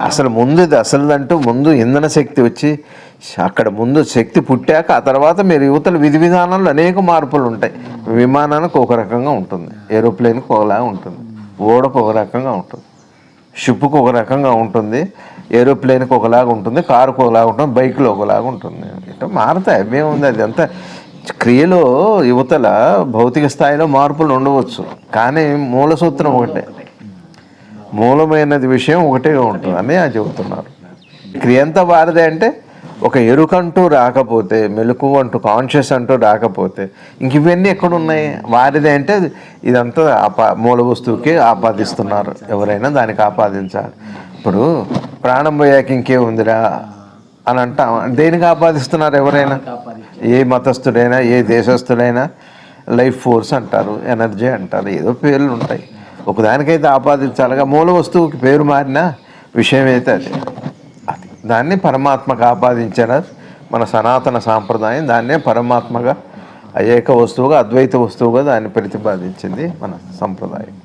అసలు ముందు ఇది అసలుదంటూ ముందు ఇంధన శక్తి వచ్చి అక్కడ ముందు శక్తి పుట్టాక ఆ తర్వాత మీరు యువతల విధి విధానంలో అనేక మార్పులు ఉంటాయి. విమానానికి ఒక రకంగా ఉంటుంది. ఏరోప్లేన్కి ఒకలా ఉంటుంది. ఓడకు ఒక రకంగా ఉంటుంది. షిప్కు ఒక రకంగా ఉంటుంది. ఏరోప్లేన్కి ఒకలాగా ఉంటుంది. కారుకు ఒకలాగా ఉంటుంది. బైక్లో ఒకలాగా ఉంటుంది. ఇట్లా మారుతాయి. అవేముంది అది అంతా క్రియలో యువతల భౌతిక స్థాయిలో మార్పులు ఉండవచ్చు. కానీ మూల సూత్రం ఒకటే. మూలమైనది విషయం ఒకటే ఉంటుంది. అని చెబుతున్నారు. క్రియ ఎంత వారిదే అంటే ఒక ఎరుకంటూ రాకపోతే మెలకు అంటూ కాన్షియస్ అంటూ రాకపోతే ఇంక ఇవన్నీ ఎక్కడున్నాయి? వారిదే అంటే ఇదంతా ఆపా మూల వస్తువుకి ఆపాదిస్తున్నారు. ఎవరైనా దానికి ఆపాదించాలి. ఇప్పుడు ప్రాణం పోయాక ఇంకే ఉందిరా అని అంటాం. దేనికి ఆపాదిస్తున్నారు ఎవరైనా? ఏ మతస్థుడైనా ఏ దేశస్థుడైనా లైఫ్ ఫోర్స్ అంటారు ఎనర్జీ అంటారు ఏదో పేర్లు ఉంటాయి. ఒకదానికైతే ఆపాదించాలిగా. మూల వస్తువుకి పేరు మారిన విషయం అయితే అది. అది. దాన్ని పరమాత్మకు ఆపాదించిన మన సనాతన సాంప్రదాయం దాన్నే పరమాత్మగా ఏక వస్తువుగా అద్వైత వస్తువుగా దాన్ని ప్రతిపాదించింది మన సంప్రదాయం.